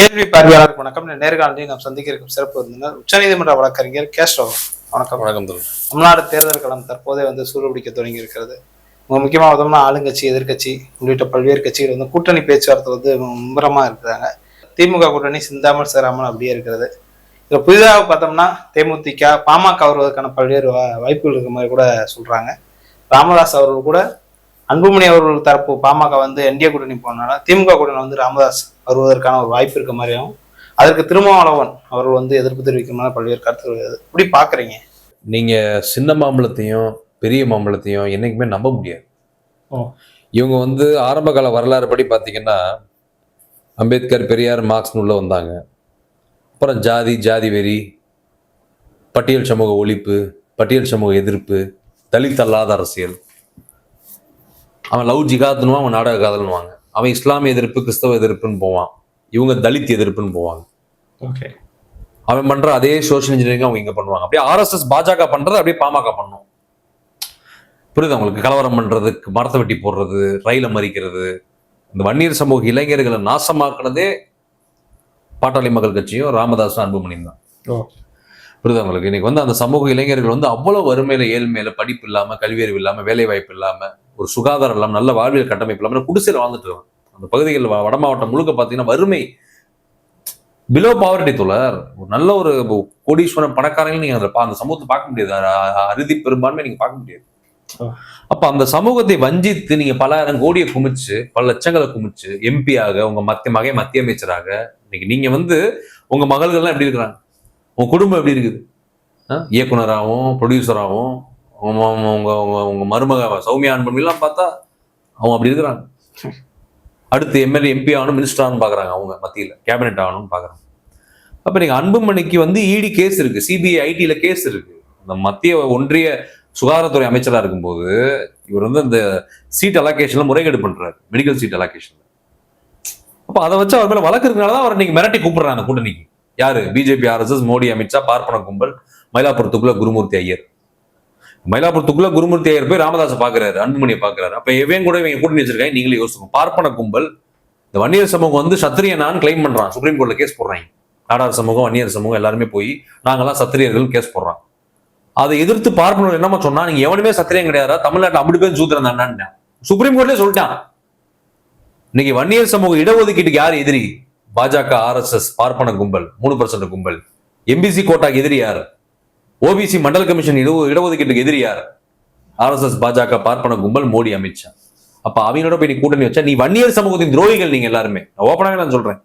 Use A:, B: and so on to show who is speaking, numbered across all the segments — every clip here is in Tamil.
A: கேள்வி பார்வையாளருக்கு வணக்கம். நேர்காணலில் நாம் சந்திக்க இருக்கும் சிறப்பு விருந்தினர் உச்சநீதிமன்ற வழக்கறிஞர் கேஸ்டவ் வணக்கம்.
B: வணக்கம்
A: தமிழ்நாடு தேர்தல் களம் தற்போதே வந்து சூடுபிடிக்க தொடங்கி இருக்கிறது. மிக முக்கியமாக பார்த்தோம்னா ஆளுங்கட்சி எதிர்க்கட்சி உள்ளிட்ட பல்வேறு கட்சிகள் வந்து கூட்டணி பேச்சுவார்த்தை வந்து மும்முரமாக இருக்கிறாங்க. திமுக கூட்டணி சிந்தாமல் சேராமல் அப்படியே இருக்கிறது. இதில் புதிதாக பார்த்தோம்னா தேமுதிக பாமக வருவதற்கான பல்வேறு வாய்ப்புகள் இருக்க மாதிரி கூட சொல்றாங்க. ராமதாஸ் அவர்கள் கூட அன்புமணி அவர்கள் தரப்பு பாமக வந்து என்டிஏ கூட்டணி போனால திமுக கூட்டணி வந்து ராமதாஸ் வருவதற்கான ஒரு வாய்ப்பு இருக்க மாதிரியும் அதற்கு திருமாவளவன் அவர்கள் வந்து எதிர்ப்பு தெரிவிக்கணும்னு பல்வேறு கருத்துக்கள் இப்படி பாக்குறீங்க
B: நீங்க சின்ன மாம்பழத்தையும் பெரிய மாம்பழத்தையும் என்னைக்குமே நம்ப முடியாது. இவங்க வந்து ஆரம்ப கால வரலாறு படி பார்த்தீங்கன்னா அம்பேத்கர் பெரியார் மார்க்ஸ்னு உள்ள வந்தாங்க. அப்புறம் ஜாதி ஜாதி வெறி பட்டியல் சமூக ஒழிப்பு பட்டியல் சமூக எதிர்ப்பு தலித் அல்லாத அரசியல் அவன் லவ் ஜிகாத்னுவான் அவன் நாடக காதல்னுவாங்க. அவன் இஸ்லாமிய எதிர்ப்பு கிறிஸ்தவ எதிர்ப்புன்னு போவான். இவங்க தலித் எதிர்ப்புன்னு போவாங்க.
A: ஓகே.
B: அவன் பண்ற அதே சோஷியல் இன்ஜினியரிங் அவங்க இங்க பண்ணுவாங்க. அப்படியே ஆர்எஸ்எஸ் பாஜக பண்றது அப்படியே பாமக பண்ணும். புரியுது உங்களுக்கு? கலவரம் பண்றதுக்கு மரத்தை வெட்டி போடுறது ரயில மறிக்கிறது. இந்த வன்னியர் சமூக இளைஞர்களை நாசமாக்குனதே பாட்டாளி மக்கள் கட்சியும் ராமதாஸும் அன்புமணியும் தான். புரியுது உங்களுக்கு? இன்னைக்கு வந்து அந்த சமூக இளைஞர்கள் வந்து அவ்வளவு வறுமையில ஏழ்மையில படிப்பு இல்லாம கல்வி அறிவு இல்லாம வேலை வாய்ப்பு இல்லாம ஒரு சுகாதாரம் இல்லாம நல்ல வாழ்வியல் கட்டமைப்பு இல்லாம குடிசையில் வாழ்ந்துட்டு இருக்காங்க. அந்த பகுதிகள் வ- வட மாவட்டம் முழுக்க பார்த்தீங்கன்னா வறுமை. பிலோ பாவர்ட்டி தோழர். ஒரு நல்ல ஒரு கோடீஸ்வரன் பணக்காரங்க நீங்க அந்த பா- அந்த சமூகத்தை பார்க்க முடியாது. அறுதி பெரும்பான்மை நீங்க பார்க்க முடியாது. அப்ப அந்த சமூகத்தை வஞ்சித்து நீங்க பலாயிரம் கோடியை குமிச்சு பல லட்சங்களை குமிச்சு எம்பியாக உங்க மத்திய மகை மத்திய அமைச்சராக இன்னைக்கு நீங்க வந்து உங்க மகள்கள்லாம் எப்படி இருக்கிறாங்க? உன் குடும்பம் எப்படி இருக்குது? ஆ? இயக்குனராகவும் ப்ரொடியூசராகவும் அவங்க அவங்க அவங்க அவங்க மருமக சௌமியா அன்பன்லாம் பார்த்தா அவங்க அப்படி இருக்கிறாங்க. அடுத்து எம்எல்ஏ எம்பி ஆகணும் மினிஸ்டர் ஆகணும் பார்க்குறாங்க அவங்க மத்தியில். கேபினெட் ஆகணும்னு பார்க்குறாங்க. அப்போ நீங்கள் அன்புமணிக்கு வந்து இடி கேஸ் இருக்குது சிபிஐ ஐடியில் கேஸ் இருக்குது இந்த மத்திய ஒன்றிய சுகாதாரத்துறை அமைச்சராக இருக்கும்போது இவர் வந்து அந்த சீட் அலோகேஷனில் முறைகேடு பண்ணுறாரு மெடிக்கல் சீட் அலோகேஷனில் அப்போ அதை வச்சு அவர் மேல வழக்கு இருக்கனால தான் அவர் நீங்கள் மிரட்டி கூப்பிடுறாங்க கூட்டணிக்கு. யாரு? பிஜேபி ஆர்எஸ்எஸ் மோடி அமித்ஷா பார்ப்பன கும்பல் மயிலாப்புரத்துக்குள்ள குருமூர்த்தி ஐயர். மயிலாப்புரத்துக்குள்ள குருமூர்த்தி ஐயர் போய் ராமதாசை பாக்குறாரு அன்புமணியை பாக்குறாரு அப்ப எவன் கூட இவங்க கூட்டணி வச்சிருக்காங்க நீங்களே யோசிக்கணும் பார்ப்பன கும்பல் இந்த வன்னியர் சமூகம் வந்து சத்திரியனான்னு கிளைம் பண்றான். சுப்ரீம் கோர்ட்ல கேஸ் போடுறாங்க. நாடார் சமூகம் வன்னியர் சமூகம் எல்லாருமே போய் நாங்கெல்லாம் சத்திரியர்கள் கேஸ் போடுறோம். அதை எதிர்த்து பார்ப்பனர் என்னமா சொன்னா நீங்க எவனுமே சத்திரியம் கிடையாதா தமிழ்நாட்டில் அப்படி பேர் சூத்திரம் தானே சுப்ரீம் கோர்ட்லேயே சொல்லிட்டான். இன்னைக்கு வன்னியர் சமூக இடஒதுக்கீட்டுக்கு யார் எதிரி? பாஜக ஆர்எஸ்எஸ் பார்ப்பன கும்பல் மூணு பர்சன்ட் கும்பல். எம்பிசி கோட்டாக்கு எதிரி யார்? ஓபிசி மண்டல் கமிஷன் இட இடஒதுக்கீட்டுக்கு எதிரி யார்? ஆர்எஸ்எஸ் பாஜக பார்ப்பன கும்பல் மோடி அமித்ஷா. அப்ப அவங்களோட போய் நீ கூட்டணி வச்சா நீ வன்னியர் சமூகத்தின் துரோகிகள் நீங்க எல்லாருமே. ஓப்பனாக நான் சொல்றேன்.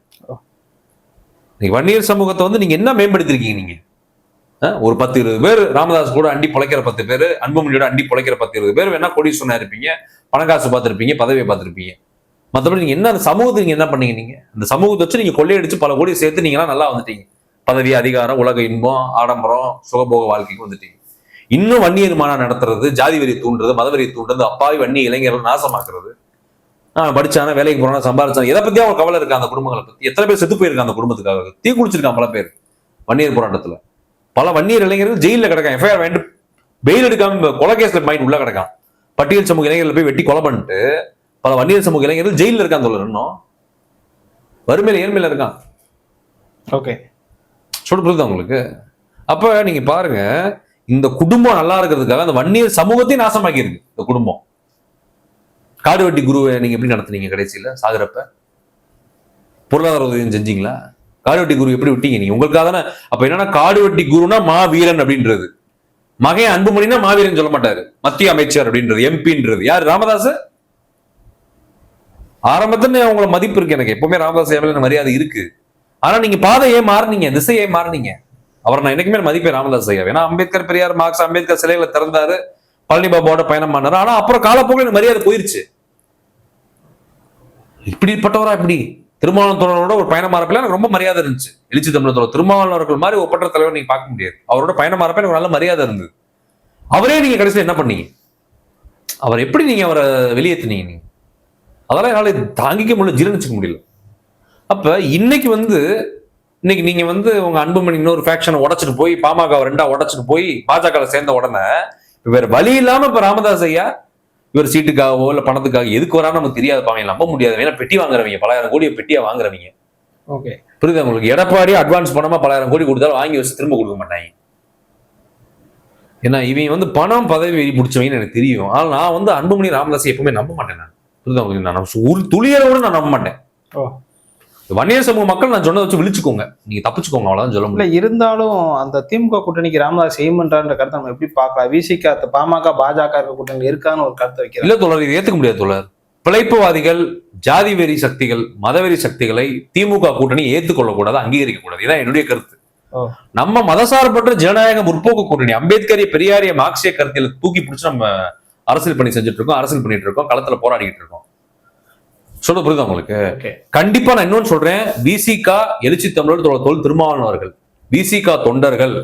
B: நீ வன்னியர் சமூகத்தை வந்து நீங்க என்ன மேம்படுத்திருக்கீங்க நீங்க? ஒரு பத்து இருபது பேர் ராமதாஸ் கூட அண்டி பிழைக்கிற பத்து பேர் அன்புமணியோட அண்டி பிழைக்கிற பத்து இருபது பேர் வேணா கோடீஸ்வரனா இருப்பீங்க பணக்காசு பார்த்துருப்பீங்க பதவியை பார்த்துருப்பீங்க. மற்றபடி நீங்கள் என்ன அந்த சமூகத்தை நீங்கள் என்ன பண்ணீங்க நீங்கள் அந்த சமூகத்தை வச்சு நீங்கள் கொள்ளையடிச்சு பல கோடி சேர்த்து நீங்களாம் நல்லா வந்துட்டீங்க. பதவி அதிகாரம் உலக இன்பம் ஆடம்பரம் சுகபோக வாழ்க்கைக்கு வந்துட்டீங்க. இன்னும் வன்னியர் மாநாடு நடத்துறது ஜாதி வெறி தூண்டுறது மதவெறி தூண்டுறது அப்பாவி வன்னி இளைஞர்கள் நாசமாக்குறது. ஆஹ் படிச்சானா வேலைக்கு போறானா சம்பாதிச்சானா எதை பத்தி அவங்க கவலை இருக்கா அந்த குடும்பங்களை பத்தி? எத்தனை பேர் செத்து போயிருக்காங்க அந்த குடும்பத்துக்காக? தீ குளிச்சிருக்கான் பல பேர் வன்னியர் போராட்டத்துல. பல வன்னியர் இளைஞர்கள் ஜெயிலில் கிடக்கான் எஃப்ஐஆர் வேண்டு பெயில் எடுக்காம கொலை கேஸ்ல மைண்ட் உள்ள கிடக்கான் பட்டியல் சமூக இளைஞர்களை போய் வெட்டி கொலை பண்ணிட்டு பல வன்னியர் சமூக இளைஞர்கள் ஜெயில இருக்கான் சொல்ல இன்னும். வறுமையில ஏழ்மையில இருக்கான்
A: ஓகே.
B: சொல்ல புரியுதா உங்களுக்கு? அப்ப நீங்க பாருங்க இந்த குடும்பம் நல்லா இருக்கிறதுக்காக அந்த வன்னியர் சமூகத்தையும் நாசமாக்கி இருக்கு இந்த குடும்பம். காடு வெட்டி குருவை நீங்க எப்படி நடத்துனீங்க கடைசியில? சாகுறப்ப பொருளாதார உதவியும் செஞ்சீங்களா? காடு வெட்டி குரு எப்படி விட்டீங்க நீங்க? உங்களுக்காக தானே. அப்ப என்னன்னா காடு வெட்டி குருனா மாவீரன் அப்படின்றது. மகன் அன்புமணினா மாவீரன் சொல்ல மாட்டாரு. மத்திய அமைச்சர் அப்படின்றது எம்பின்றது யார்? ராமதாஸ் ஆரம்பத்துல உங்களை மதிப்பு இருக்கு எனக்கு. எப்பவுமே ராமதாஸ் மேல மரியாதை இருக்கு. ஆனா நீங்க பாதையே மாறினீங்க? திசையே மாறினீங்க மாறுனீங்க? அவர் நான் என்னைக்குமே மதிப்பேன் ராமதாஸ் ஐயா ஏன்னா அம்பேத்கர் பெரியார் மார்க்ஸ் அம்பேத்கர் சிலைகளை திறந்தாரு. பழனி பாபாவோட பயணம் பண்ணாரு. ஆனா அப்புறம் காலப்போக்கில் எனக்கு மரியாதை போயிருச்சு. இப்படிப்பட்டவரா இப்படி? திருமாவளவன் தோழரோட ஒரு பயணம் மாறப்பில எனக்கு ரொம்ப மரியாதை இருந்துச்சு. எழுச்சி தமிழத்தோட திருமாவளவர்கள் மாதிரி ஒப்பற்ற தலைவர் நீங்க பார்க்க முடியாது. அவரோட பயணம் மாறப்ப எனக்கு நல்ல மரியாதை இருந்தது. அவரே நீங்க கடைசியில் என்ன பண்ணீங்க? அவர் எப்படி நீங்க அவரை வெளியேத்துனீங்க நீங்க? அதெல்லாம் என்னால தாங்கிக்க முடியல ஜீரணிச்சுக்க முடியல. அப்ப இன்னைக்கு வந்து இன்னைக்கு நீங்க வந்து உங்க அன்புமணி இன்னொரு ஃபேக்ஷனை உடைச்சிட்டு போய் பாமக ரெண்டா உடைச்சிட்டு போய் பாஜக சேர்ந்த உடனே வேற வழி இல்லாம இப்ப ராமதாஸ் ஐயா இவர் சீட்டுக்காகவோ இல்ல பணத்துக்காக எதுக்கு வரான்னு நமக்கு தெரியாது பாவங்க நம்ப முடியாது. ஏன்னா பெட்டி வாங்குறவங்க பலாயிரம் கோடியை பெட்டியா வாங்குறவங்க.
A: ஓகே.
B: புரியுதா உங்களுக்கு? எடப்பாடி அட்வான்ஸ் பணமா பலாயிரம் கோடி கொடுத்தாலும் வாங்கி வச்சு திரும்ப கொடுக்க மாட்டாங்க. ஏன்னா இவங்க வந்து பணம் பதவி முடிச்சவங்கன்னு எனக்கு தெரியும். ஆனால் நான் வந்து அன்புமணி ராமதாஸ் எப்பவுமே நம்ப மாட்டேன் நான். புரியுதா நான் ஒரு துளியரை கூட நான் நம்ப மாட்டேன். வன்னியர் சமூக மக்கள் நான் சொன்னதை வச்சு விழிச்சுக்கோங்க. நீங்க தப்பிச்சுக்கோங்க அவ்வளவுதான் சொல்ல முடியும்.
A: இருந்தாலும் அந்த திமுக கூட்டணிக்கு ராமதாஸ் செய்யமன்றான்ற கருத்தை நம்ம எப்படி பார்க்கலாம்? விசிக பாமக பாஜக இருக்க கூட்டணி இருக்கான்னு ஒரு கருத்தை வைக்கிறேன்
B: இல்ல தோழர் இது ஏத்துக்க முடியாது தோழர். பிழைப்புவாதிகள் ஜாதி வெறி சக்திகள் மதவெறி சக்திகளை திமுக கூட்டணி ஏத்துக்கொள்ளக் கூடாது அங்கீகரிக்க கூடாது இதான் என்னுடைய கருத்து. நம்ம மதசார்பற்ற ஜனநாயக முற்போக்கு கூட்டணி அம்பேத்கரிய பெரியாரிய மார்க்சிய கருத்தியல தூக்கி பிடிச்சு நம்ம அரசியல் பண்ணி செஞ்சுட்டு இருக்கோம் அரசியல் பண்ணிட்டு இருக்கோம் களத்துல போராடிட்டு இருக்கோம் சொல்ல புரியுதா உங்களுக்கு? கண்டிப்பா நான் இன்னொன்னு சொல்றேன். விசிக எழுச்சி தமிழர் தொல் திருமாவளவர்கள் விசிக தொண்டர்கள்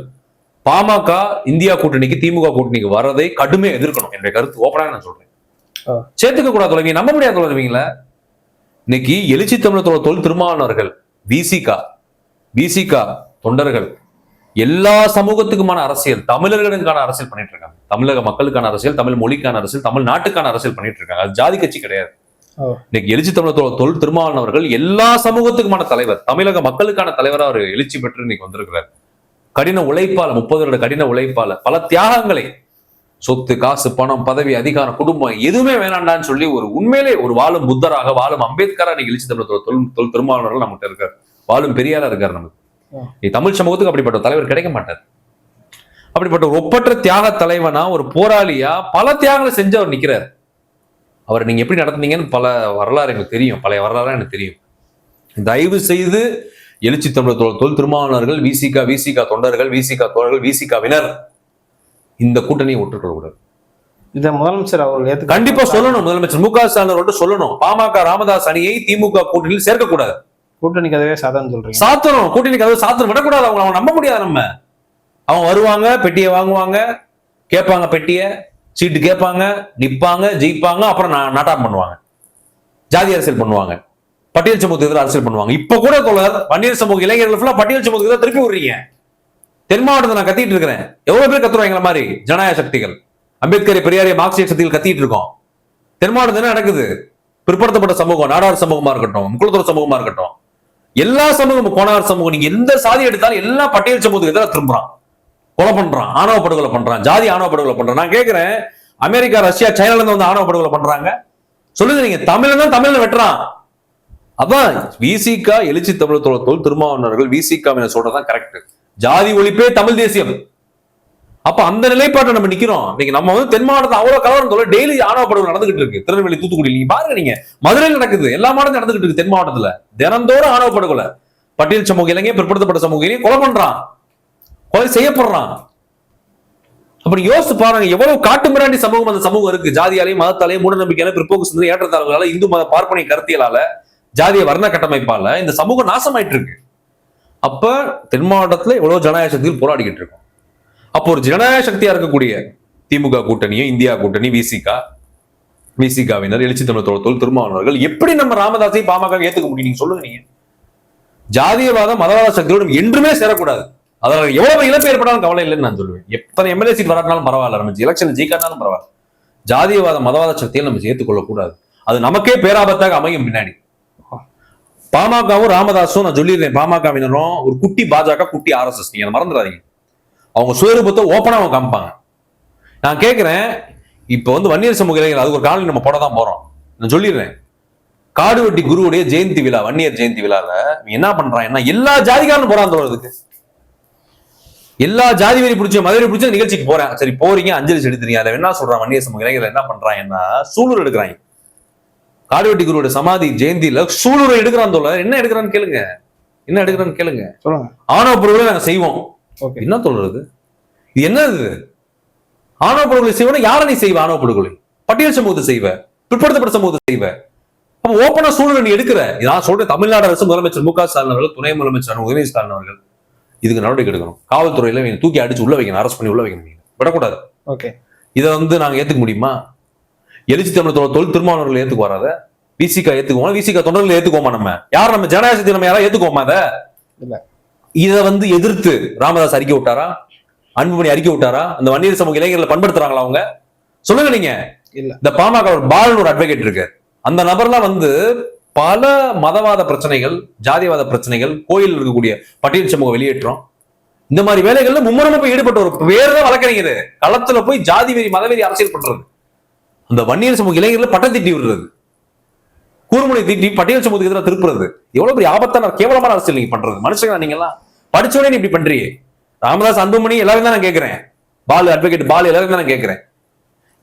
B: பாமக இந்தியா கூட்டணிக்கு திமுக கூட்டணிக்கு வரதை கடுமையா எதிர்க்கணும். என்னுடைய கருத்து ஓப்பனாக நான் சொல்றேன். சேர்த்துக்க கூடாது தொலைவீங்க நம்ப முடியாது தொலைவீங்களா இன்னைக்கு எழுச்சி தமிழர் தொல் திருமாவளவர்கள் விசிக விசிக தொண்டர்கள் எல்லா சமூகத்துக்குமான அரசியல் தமிழர்களுக்கான அரசியல் பண்ணிட்டு இருக்காங்க. தமிழக மக்களுக்கான அரசியல் தமிழ் மொழிக்கான அரசியல் தமிழ் நாட்டுக்கான அரசியல் பண்ணிட்டு இருக்காங்க. அது ஜாதி கட்சி கிடையாது. இன்னைக்கு எழுச்சி தமிழர் தொ- தொல் திருமாவளவன் அவர்கள் எல்லா சமூகத்துக்குமான தலைவர் தமிழக மக்களுக்கான தலைவரா அவர் எழுச்சி பெற்று இன்னைக்கு வந்திருக்கிறார். கடின உழைப்பால முப்பது வருட கடின உழைப்பால பல தியாகங்களை சொத்து காசு பணம் பதவி அதிகாரம் குடும்பம் எதுவுமே வேணாண்டான்னு சொல்லி ஒரு உண்மையிலே ஒரு வாழும் புத்தராக வாழும் அம்பேத்கரா இன்னைக்கு எழுச்சி தமிழர் தொல் தொல் திருமாவளவர்கள் நம்மகிட்ட இருக்கார். வாழும் பெரியாரா இருக்கார் நமக்கு தமிழ் சமூகத்துக்கு அப்படிப்பட்ட தலைவர் கிடைக்க மாட்டார். அப்படிப்பட்ட ஒரு ஒப்பற்ற தியாக தலைவனா ஒரு போராளியா பல தியாகங்களை செஞ்சு அவர் நிக்கிறார். அவர் நீங்க எப்படி நடத்துனீங்கன்னு பல வரலாறு எனக்கு தெரியும். பழைய வரலாறு எனக்கு தெரியும். தயவு செய்து எழுச்சி தமிழர் தொல் தொல் திருமாவளவர்கள் விசிகா விசிகா தொண்டர்கள் விசிகா தோழர்கள் விசிகாவினர் இந்த கூட்டணியை ஒற்றுக்கொள்ள கூடாது
A: இதை முதலமைச்சர் அவர்கள்
B: கண்டிப்பா சொல்லணும். முதலமைச்சர் மு க ஸ்டாலின் சொல்லணும். பாமக ராமதாஸ் அணியை திமுக கூட்டணியில் சேர்க்கக்கூடாது.
A: கூட்டணிக்கு கதவே சாதாரண சொல்றீங்க.
B: சாத்தணும். கூட்டணி கதவு சாத்தணும். விடக்கூடாது. அவங்க அவங்க நம்ப முடியாது நம்ம. அவங்க வருவாங்க பெட்டியை வாங்குவாங்க கேட்பாங்க பெட்டியை சீட்டு கேட்பாங்க நிற்பாங்க ஜெயிப்பாங்க அப்புறம் நா- நாட்டாம் பண்ணுவாங்க. ஜாதி அரசியல் பண்ணுவாங்க. பட்டியல் சமூகத்துக்கு எதிராக அரசியல் பண்ணுவாங்க. இப்ப கூட தோழர் பன்னீர் சமூக இளைஞர்கள் ஃபுல்லா பட்டியல் சமூகத்துக்கு திருப்பி விடுறீங்க. தென் மாவட்டத்தை நான் கத்திட்டு இருக்கிறேன். எவ்வளவு பேர் கத்துருவாங்க மாதிரி? ஜனநாயக சக்திகள். அம்பேத்கர் பெரியாரிய மார்க்சிய சக்திகள் கத்திட்டு இருக்கோம். தென் மாவட்டத்தில் என்ன நடக்குது? பிற்படுத்தப்பட்ட சமூகம் நாடார் சமூகமா இருக்கட்டும் முக்குளத்துறை சமூகமா இருக்கட்டும். எல்லா சமூகம் கோனார் சமூகம் நீங்க எந்த சாதி எடுத்தாலும் எல்லா பட்டியல் சமூகத்துக்கு எதிராக திரும்புறான். கொலை பண்றான் ஆணவ படுகொலை பண்றான் ஜாதி ஆணவ படுகொலை பண்றான். நான் கேட்கிறேன் அமெரிக்கா ரஷ்யா சைனால இருந்து வந்து ஆணவ படுகொலை பண்றாங்க. சொல்லுங்க நீங்க தமிழ்ல தான் தமிழ்ல வெட்டுறான். அதான் விசிகா எழுச்சி தமிழ் தோல் திருமாவனர்கள் விசிகா விசிகாவினர் சொல்றதான் கரெக்ட் ஜாதி ஒழிப்பே தமிழ் தேசியம். அப்ப அந்த நிலைப்பாட்டை நம்ம நிக்கிறோம். நீங்க நம்ம வந்து தென் மாவட்டத்தை அவ்வளவு கலவரம் தோல டெய்லி ஆணவ நடந்துகிட்டு இருக்கு. திருநெல்வேலி தூத்துக்குடி நீங்க பாருங்க நீங்க. மதுரையில் நடக்குது. எல்லா மாவட்டத்திலும் நடந்துகிட்டு இருக்கு தென் மாவட்டத்துல தினந்தோறும் ஆணவ படுகொலை. பட்டியல் சமூக இளைஞர் பிற்படுத்தப்பட்ட சமூக இளைஞர் கொலை பண்றான். கொலை செய்யப்படுறான். அப்படி யோசிச்சு பாருங்க எவ்வளவு காட்டு மிராண்டி சமூகம் அந்த சமூகம் இருக்கு. ஜாதியாலையும் மதத்தாலையும் மூட நம்பிக்கையால பிற்போக்கு சிந்தனை ஏற்றத்தாழ்வுகளால இந்து மத பார்ப்பனை கருத்தியலால ஜாதிய வர்ண கட்டமைப்பால இந்த சமூகம் நாசமாயிட்டு இருக்கு. அப்ப தென் மாவட்டத்துல எவ்வளவு ஜனநாயகத்தில் போராடிக்கிட்டு இருக்கும். அப்போ ஒரு ஜனநாயக சக்தியா இருக்கக்கூடிய திமுக கூட்டணியும் இந்தியா கூட்டணி விசிகா விசிகாவினர் எழுச்சி தமிழ் தொழில் திருமாவளவர்கள் எப்படி நம்ம ராமதாஸை பாமக ஏத்துக்க முடியும்? நீங்க சொல்லுங்க நீங்க. ஜாதியவாத மதவாத சக்தியோடு என்றுமே சேரக்கூடாது. அதனால எவ்வளவு இழப்பு ஏற்பட்டாலும் கவலை இல்லைன்னு நான் சொல்லுவேன் எத்தனை எம்எல்ஏ சீட் வராட்டினாலும் பரவாயில்ல. நம்ம எலெக்ஷன் ஜெயிக்காட்டாலும் பரவாயில்ல. ஜாதியவாத மதவாத சக்தியை நம்ம ஏற்றுக்கொள்ள கூடாது. அது நமக்கே பேராபத்தாக அமையும் பின்னாடி. பாமகவும் ராமதாஸும் நான் சொல்லியிருந்தேன் பாமகவினரும் ஒரு குட்டி பாஜக குட்டி ஆர்எஸ்எஸ் நீங்க அதை மறந்துடாதீங்க. அவங்க சுயரூபத்தை ஓப்பனா அவங்க காமிப்பாங்க. நான் கேட்கிறேன் இப்போ வந்து வன்னியர் சமூக இளைஞர்கள் அதுக்கு ஒரு காணொலி நம்ம போட தான் போறோம். நான் சொல்லிடுறேன். காடுவெட்டி குருவுடைய ஜெயந்தி விழா வன்னியர் ஜெயந்தி விழால இவன் என்ன பண்றான்? என்ன எல்லா ஜாதிக்காரனும் போறான் தோழதுக்கு எல்லா ஜாதி வெறி பிடிச்ச மதுரை பிடிச்ச நிகழ்ச்சிக்கு போறேன். சரி போறீங்க அஞ்சலி செலுத்துறீங்க. அதை என்ன சொல்றான் வன்னியர் சமூக இளைஞர்கள்? என்ன பண்றாங்கன்னா சூலூர் எடுக்கிறாங்க. காடுவெட்டி குருவோட சமாதி ஜெயந்தியில சூலூர் எடுக்கிறான் தோழர். என்ன எடுக்கிறான்னு கேளுங்க. என்ன எடுக்கிறான்னு கேளுங்க. ஆணவ பொருட்களை நாங்க செய்வோம். என்ன சொல்றது இது என்ன இது ஆணவ படுகொலை செய்வன யாரை நீ செய்வ ஆணவ படுகொலை? பட்டியல் சமூகத்தை செய்வ பிற்படுத்தப்பட்ட சமூகத்தை செய்வ. அப்ப ஓப்பனா சூழ்நிலை நீ எடுக்கிற. நான் சொல்றேன் தமிழ்நாடு அரசு முதலமைச்சர் மு க ஸ்டாலின் அவர்கள் துணை முதலமைச்சர் உதயநிதி ஸ்டாலின் அவர்கள் இதுக்கு நடவடிக்கை எடுக்கணும். காவல்துறையில தூக்கி அடிச்சு உள்ள வைக்கணும் அரெஸ்ட் பண்ணி உள்ள வைக்கணும் விடக்கூடாது.
A: ஓகே.
B: இதை வந்து நாங்க ஏத்துக்க முடியுமா? எழுச்சி தமிழ் தொழில் திருமாவளவர்கள் ஏத்துக்கு வராத? விசிகா ஏத்துக்குவோம்? விசிகா தொண்டர்கள் ஏத்துக்குவோமா நம்ம? யார் நம்ம? ஜனநாயகத்தை நம்ம யாராவது ஏத்துக்குவோமா அதை. இத வந்து எதிர்த்து ராமதாஸ் அறிக்கை விட்டாரா? அன்புமணி அறிக்கை விட்டாரா? அந்த வன்னியர் சமூக இளைஞர்களை பண்படுத்துறாங்களா அவங்க? சொல்லுங்க நீங்க. இந்த பாமக பாலன் ஒரு அட்வொகேட் இருக்கு. அந்த நபர்லாம் வந்து பல மதவாத பிரச்சனைகள் ஜாதிவாத பிரச்சனைகள் கோயில் இருக்கக்கூடிய பட்டியல் சமூக வெளியேற்றம் இந்த மாதிரி வேலைகள்ல மும்முரமா போய் ஈடுபட்டு ஒரு வேறதான் வழக்கறிஞர் களத்துல போய் ஜாதி வெறி மதவெறி அரசியல் பண்றது. அந்த வன்னியர் சமூக இளைஞர்ல பட்டம் திட்டி விடுறது. கூர்முனை தீட்டி பட்டியல் சமூகத்துக்கு எதிராக திருப்புறது. எவ்வளவு பெரிய ஆபத்தான கேவலமான அரசியல் நீங்க பண்றது. மனுஷங்க நீங்க எல்லாம் படிச்சோடனே நீ இப்படி பண்றீங்க ராமதாஸ் அன்புமணி எல்லாரும் தான் நான் கேட்கிறேன் பால் அட்வொகேட் பால் எல்லாரும் தான் நான் கேட்கிறேன்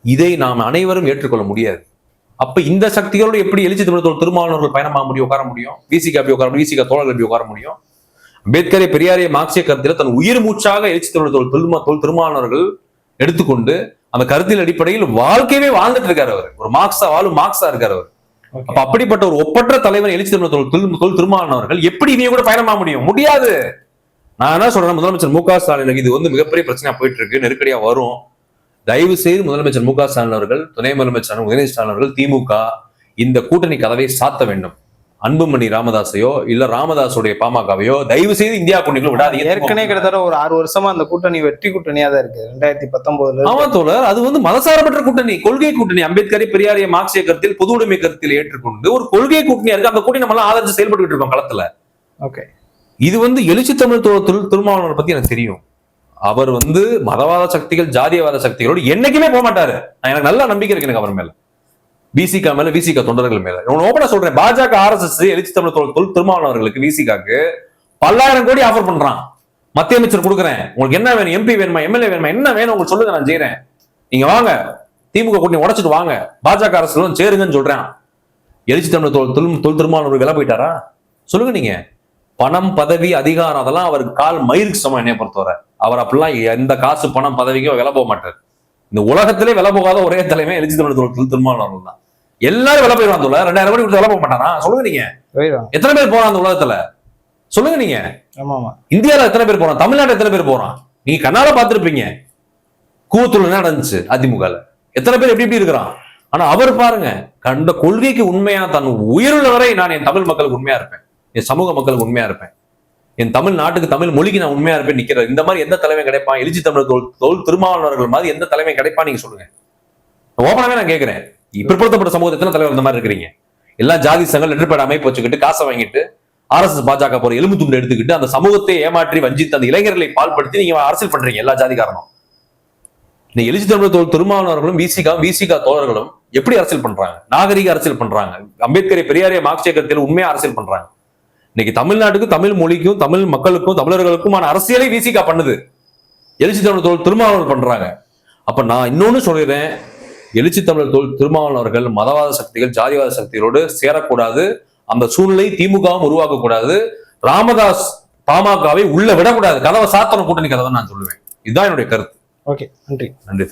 B: இதை நாம் அனைவரும் ஏற்றுக்கொள்ள முடியாது. அப்ப இந்த சக்திகளோடு எப்படி எழுச்சி தமிழ் திருமாவளவர்கள் பயணமாக முடியும் உட்கார முடியும்? விசிகா போய் உட்கார முடியும் விசிகா தோழர்கள் எப்படி உட்கார முடியும்? அம்பேத்கரை பெரியாரிய மார்க்சிய கருத்தில் தன் உயிர் மூச்சாக எழுச்சி தமிழத்தோடு திருமா தொல் திருமாவளவர்கள் எடுத்துக்கொண்டு அந்த கருத்தின் அடிப்படையில் வாழ்க்கையவே வாழ்ந்துட்டு இருக்காரு அவர். ஒரு மார்க்ஸா வாழும் மார்க்ஸா இருக்காரு அவர். அப்ப அப்படிப்பட்ட ஒரு ஒப்பற்ற தலைவர் எழுச்சி தமிழ் திருமானவர்கள் எப்படி இவங்க கூட பயணமா முடியும்? முடியாது. நான் என்ன சொல்றேன் முதலமைச்சர் மு க ஸ்டாலினுக்கு இது வந்து மிகப்பெரிய பிரச்சனையா போயிட்டு இருக்கு நெருக்கடியா வரும். தயவு செய்து முதலமைச்சர் மு க ஸ்டாலின் அவர்கள் துணை முதலமைச்சர் உதயநிதி ஸ்டாலின் அவர்கள் திமுக இந்த கூட்டணி கதவை சாத்த வேண்டும். அன்புமணி ராமதாஸையோ இல்ல ராமதாஸுடைய பாமகவையோ தயவு செய்து இந்தியா கூட்டணிக்குள்ள விடாதீங்க.
A: ஏற்கனவே கிட்டத்தட்ட ஒரு ஆறு வருஷமா அந்த கூட்டணி வெற்றி கூட்டணியா தான் இருக்கு. ரெண்டாயிரத்தி பத்தொன்பதுல
B: ஆமா தோழர் அது வந்து மதசார்பற்ற கூட்டணி கொள்கை கூட்டணி. அம்பேத்கரை பெரியாரிய மார்க்சிய கருத்தில் பொது உடைமை கருத்தில் ஏற்றுக்கொண்டு ஒரு கொள்கை கூட்டணியா இருக்கு. அந்த கூட்டணி நம்ம எல்லாம் ஆதரிச்சு செயல்பட்டு இருக்கோம் களத்துல.
A: ஓகே.
B: இது வந்து எழுச்சி தமிழ் திருமாவளவன் பத்தி எனக்கு தெரியும். அவர் வந்து மதவாத சக்திகள் ஜாதியவாத சக்திகளோடு என்னைக்குமே போக மாட்டாரு எனக்கு நல்ல நம்பிக்கை இருக்கு எனக்கு அவர் மேல. விசிகா மேல விசிகா தொண்டர்கள் மேல. ஓபனா சொல்றேன். பாஜக ஆர்எஸ்எஸ் எழுச்சி தமிழ் தொல் திருமாவளவர்களுக்கு விசிகாக்கு பல்லாயிரம் கோடி ஆஃபர் பண்றான். மத்திய அமைச்சர் கொடுக்குறேன். உங்களுக்கு என்ன வேணும்? எம்பி வேணுமா? எம்எல்ஏ வேணுமா? என்ன வேணும்? உங்களுக்கு சொல்லுங்க நான் செய்யறேன் நீங்க வாங்க. திமுக கூட்டணி உடச்சிட்டு வாங்க. பாஜக அரசு சேருங்கன்னு சொல்றேன். எழுச்சி தமிழ் தொல் தொல் தொல் திருமாவளவர்கள் விலை போயிட்டாரா? சொல்லுங்க நீங்க. பணம் பதவி அதிகாரம் அதெல்லாம் அவருக்கு கால் மயிருக்கு சமம் என்னைய பொறுத்தவரை. அவர் அப்படிலாம் எந்த காசு பணம் பதவிக்கும் விலை போக மாட்டார். இந்த உலகத்திலே விலை போகாத ஒரே தலைமை எழுச்சி தமிழ் தொல் திருமாவளவர்கள் தான். எல்லாரும் விலை போயிடுவான் தோல ரெண்டாயிரம் கோடி கொடுத்து விலை போக மாட்டானா? சொல்லுங்க நீங்க.
A: போயிடும்
B: எத்தனை பேர் போறான் அந்த உலகத்துல? சொல்லுங்க நீங்க. இந்தியால எத்தனை பேர் போறான்? தமிழ்நாட்டுல எத்தனை பேர் போறான்? நீங்க கண்ணால பார்த்திருப்பீங்க. கூவத்தூர்ல என்ன நடந்துச்சு? அதிமுகல. எத்தனை பேர் எப்படி எப்படி இருக்கிறான்? ஆனா அவர் பாருங்க கண்ட கொள்கைக்கு உண்மையா தன் உயிருள்ள வரை நான் என் தமிழ் மக்களுக்கு உண்மையா இருப்பேன். என் சமூக மக்களுக்கு உண்மையா இருப்பேன். என் தமிழ் நாட்டுக்கு தமிழ் மொழிக்கு நான் உண்மையா இருப்பேன் நிக்கிறார் இந்த மாதிரி எந்த தலைமை கிடைப்பான்? எழுச்சி தமிழ் தோல் தோல் திருமாவளவர்கள் மாதிரி எந்த தலைமை கிடைப்பான் நீங்க சொல்லுங்க. ஓப்பனாவே நான் கேட்கிறேன் பிற்படுத்தப்பட்ட சமூகத்தில் எத்தனை தலைவர் இந்த மாதிரி இருக்கிறீங்க? எல்லா ஜாதி சங்கம் லெட்டர் அமைப்பு வச்சுக்கிட்டு காசை வாங்கிட்டு ஆர்எஸ்எஸ் பாஜக போற எலும்பு துண்டு எடுத்துக்கிட்டு அந்த சமூகத்தை ஏமாற்றி வஞ்சித்து அந்த இளைஞர்களை பால்படுத்தி நீங்க அரசியல் பண்றீங்க எல்லா ஜாதிக்காரனும். இந்த எழுச்சி தமிழ் திருமாவளவர்களும் விசிகா விசிகா தோழர்களும் எப்படி அரசியல் பண்றாங்க? நாகரிக அரசியல் பண்றாங்க. அம்பேத்கரை பெரியாரிய மார்க்சிய கருத்தில் உண்மையா அரசியல் பண்றாங்க. இன்னைக்கு தமிழ்நாட்டுக்கு தமிழ் மொழிக்கும் தமிழ் மக்களுக்கும் தமிழர்களுக்குமான அரசியலை விசிகா பண்ணுது. எழுச்சி தமிழ் தோல் பண்றாங்க. அப்ப நான் இன்னொன்னு சொல்லிடுறேன். எழுச்சி தமிழர் தோல் திருமாவளவர்கள் மதவாத சக்திகள் ஜாதிவாத சக்திகளோடு சேரக்கூடாது. அந்த சூழ்நிலை திமுகவும் உருவாக்கக்கூடாது. ராமதாஸ் பாமகவை உள்ள விடக்கூடாது. கதவை சாத்தன கூட்டணி கதவை நான் சொல்லுவேன். இதுதான் என்னுடைய கருத்து.
A: ஓகே நன்றி.
B: நன்றி